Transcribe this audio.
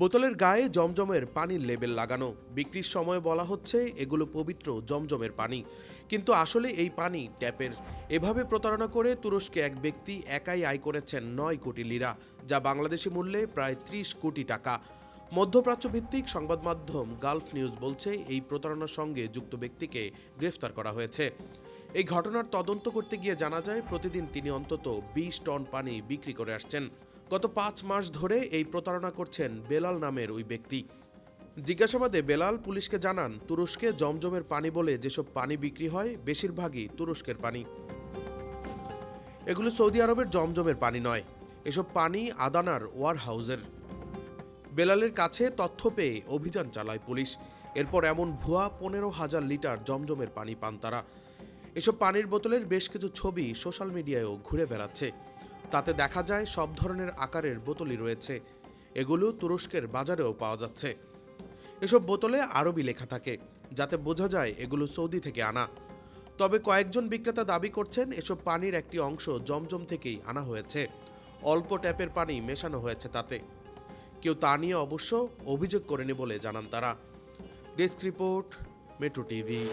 বোতলের গায়ে জমজমের পানির লেবেল লাগানো। বিক্রির সময় বলা হচ্ছে এগুলো পবিত্র জমজমের পানি। কিন্তু আসলে এই পানি ট্যাপের। এভাবে প্রতারণা করে তুরস্কে এক ব্যক্তি একাই আয় করেছেন নয় কোটি লিরা, যা বাংলাদেশি মূল্যে প্রায় ত্রিশ কোটি টাকা। মধ্যপ্রাচ্য ভিত্তিক সংবাদ মাধ্যম গালফ নিউজ বলছে, এই প্রতারণার সঙ্গে যুক্ত ব্যক্তিকে গ্রেফতার করা হয়েছে। এই ঘটনার তদন্ত করতে গিয়ে জানা যায়, প্রতিদিন তিনি অন্তত বিশ টন পানি বিক্রি করে আসছেন। গত পাঁচ মাস ধরে এই প্রতারণা করছেন বেলাল নামের ওই ব্যক্তি। জিজ্ঞাসাবাদে বেলাল পুলিশকে জানান, তুরস্কে জমজমের পানি বলে যেসব পানি বিক্রি হয়, বেশিরভাগই তুরস্কের পানি। এগুলো সৌদি আরবের জমজমের পানি নয়, এসব পানি আদানার ওয়ার হাউজের বেলালের কাছে তথ্য পেয়ে অভিযান চালায় পুলিশ। এরপর এমন ভুয়া পনেরো হাজার লিটার জমজমের পানি পান তারা। এসব পানির বোতলের বেশ কিছু ছবি সোশ্যাল মিডিয়ায়ও ঘুরে বেড়াচ্ছে। তাতে দেখা যায় সব ধরনের আকারের বোতলই রয়েছে। এগুলো তুরস্কের বাজারেও পাওয়া যাচ্ছে। এসব বোতলে আরবি লেখা থাকে, যাতে বোঝা যায় এগুলো সৌদি থেকে আনা। তবে কয়েকজন বিক্রেতা দাবি করছেন এসব পানির একটি অংশ জমজম থেকেই আনা হয়েছে। অল্প ট্যাপের পানি মেশানো হয়েছে তাতে। কেউ তা নিয়ে অবশ্য অভিযোগ করেনি বলে জানান তারা। Desk report, Metro TV.